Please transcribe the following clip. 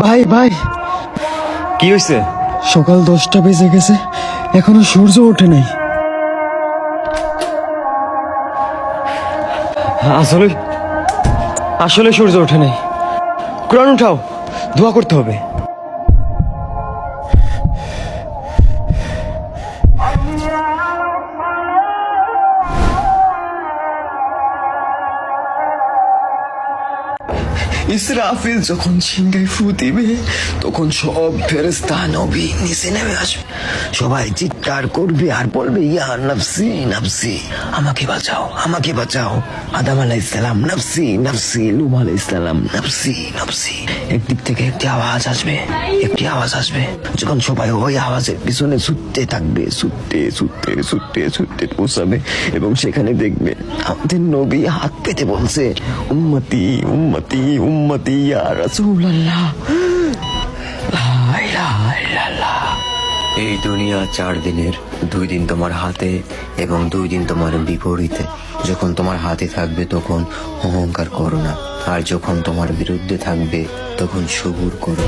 ভাই ভাই। কি হয়েছে সকাল দশটা বেজে গেছে এখনও সূর্য ওঠে নাই। আসলে আসলে সূর্য ওঠে নাই। কোরআন উঠাও দোয়া করতে হবে। ইসরাফিল যখন সিংহে ফু দিবে, তখন সব ফেরেস্তা নবী নিচে নেমে আসবে। সবাই চিৎকার করবে আর বলবে, ইয়া নফসি নফসি, আমাকে বাঁচাও আমাকে বাঁচাও। আদাম আলাইসালাম নফসি নফসি লুম আলাইসালাম নফসি নফসি। একদিক থেকে একটি আওয়াজ আসবে, একটি আওয়াজ আসবে। যখন সবাই ওই আওয়াজের পিছনে ছুটতে থাকবে, ছুটতে ছুটতে ছুটতে ছুটতে পৌঁছাবে এবং সেখানে দেখবে আমাদের নবী হাত পেতে বলছে উম্মতি উম্মতি। উম্মতি ইয়া রাসূলুল্লাহ এই দুনিয়া চার দিনের দুই দিন তোমার হাতে এবং দুই দিন তোমার বিপরীতে। যখন তোমার হাতে থাকবে তখন অহংকার করো না। আর যখন তোমার বিরুদ্ধে থাকবে তখন সবুর করো।